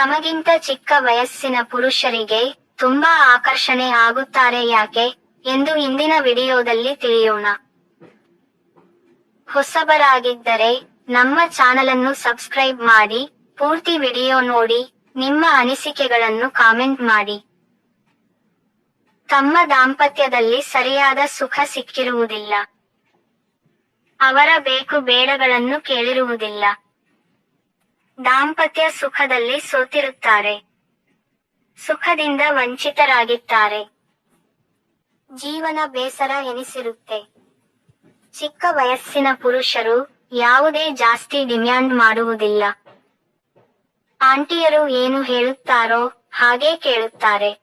ತಮಗಿಂತ ಚಿಕ್ಕ ವಯಸ್ಸಿನ ಪುರುಷರಿಗೆ ತುಂಬಾ ಆಕರ್ಷಣೆ ಆಗುತ್ತಾರೆ ಯಾಕೆ ಎಂದು ಇಂದಿನ ವಿಡಿಯೋದಲ್ಲಿ ತಿಳಿಯೋಣ. ಹೊಸಬರಾಗಿದ್ದರೆ ನಮ್ಮ ಚಾನಲನ್ನು ಸಬ್ಸ್ಕ್ರೈಬ್ ಮಾಡಿ, ಪೂರ್ತಿ ವಿಡಿಯೋ ನೋಡಿ, ನಿಮ್ಮ ಅನಿಸಿಕೆಗಳನ್ನು ಕಾಮೆಂಟ್ ಮಾಡಿ. ತಮ್ಮ ದಾಂಪತ್ಯದಲ್ಲಿ ಸರಿಯಾದ ಸುಖ ಸಿಕ್ಕಿರುವುದಿಲ್ಲ. ಅವರ ಬೇಕು ಬೇಡಗಳನ್ನು ಕೇಳಿರುವುದಿಲ್ಲ. ದಾಂಪತ್ಯ ಸುಖದಲ್ಲಿ ಸೋತಿರುತ್ತಾರೆ. ಸುಖದಿಂದ ವಂಚಿತರಾಗಿದ್ದಾರೆ. ಜೀವನ ಬೇಸರ ಎನಿಸಿರುತ್ತೆ. ಚಿಕ್ಕ ವಯಸ್ಸಿನ ಪುರುಷರು ಯಾವುದೇ ಜಾಸ್ತಿ ಡಿಮ್ಯಾಂಡ್ ಮಾಡುವುದಿಲ್ಲ. ಆಂಟಿಯರು ಏನು ಹೇಳುತ್ತಾರೋ ಹಾಗೆ ಕೇಳುತ್ತಾರೆ.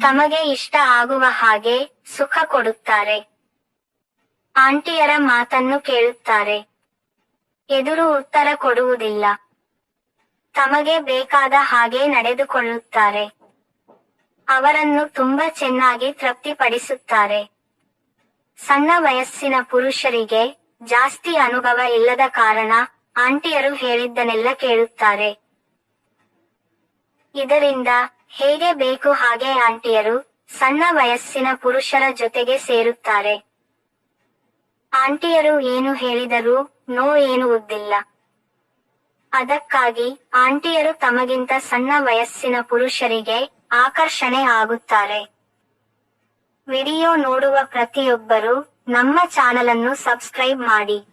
ತಮಗೆ ಇಷ್ಟ ಆಗುವ ಹಾಗೆ ಸುಖ ಕೊಡುತ್ತಾರೆ. ಆಂಟಿಯರ ಮಾತನ್ನು ಕೇಳುತ್ತಾರೆ. ಎದುರು ಉತ್ತರ ಕೊಡುವುದಿಲ್ಲ. ತಮಗೆ ಬೇಕಾದ ಹಾಗೆ ನಡೆದುಕೊಳ್ಳುತ್ತಾರೆ. ಅವರನ್ನು ತುಂಬಾ ಚೆನ್ನಾಗಿ ತೃಪ್ತಿಪಡಿಸುತ್ತಾರೆ. ಸಣ್ಣ ವಯಸ್ಸಿನ ಪುರುಷರಿಗೆ ಜಾಸ್ತಿ ಅನುಭವ ಇಲ್ಲದ ಕಾರಣ ಆಂಟಿಯರು ಹೇಳಿದ್ದನ್ನೆಲ್ಲ ಕೇಳುತ್ತಾರೆ. ಇದರಿಂದ ಹೇಗೆ ಬೇಕು ಹಾಗೆ ಆಂಟಿಯರು ಸಣ್ಣ ವಯಸ್ಸಿನ ಪುರುಷರ ಜೊತೆಗೆ ಸೇರುತ್ತಾರೆ. ಆಂಟಿಯರು ಏನು ಹೇಳಿದರೂ ನೋ ಎನ್ನುವುದಿಲ್ಲ ಅದಕ್ಕಾಗಿ ಆಂಟಿಯರು ತಮಗಿಂತ ಸಣ್ಣ ವಯಸ್ಸಿನ ಪುರುಷರಿಗೆ ಆಕರ್ಷಣೆ ಆಗುತ್ತಾರೆ. ವಿಡಿಯೋ ನೋಡುವ ಪ್ರತಿಯೊಬ್ಬರು ನಮ್ಮ ಚಾನಲನ್ನು ಸಬ್ಸ್ಕ್ರೈಬ್ ಮಾಡಿ.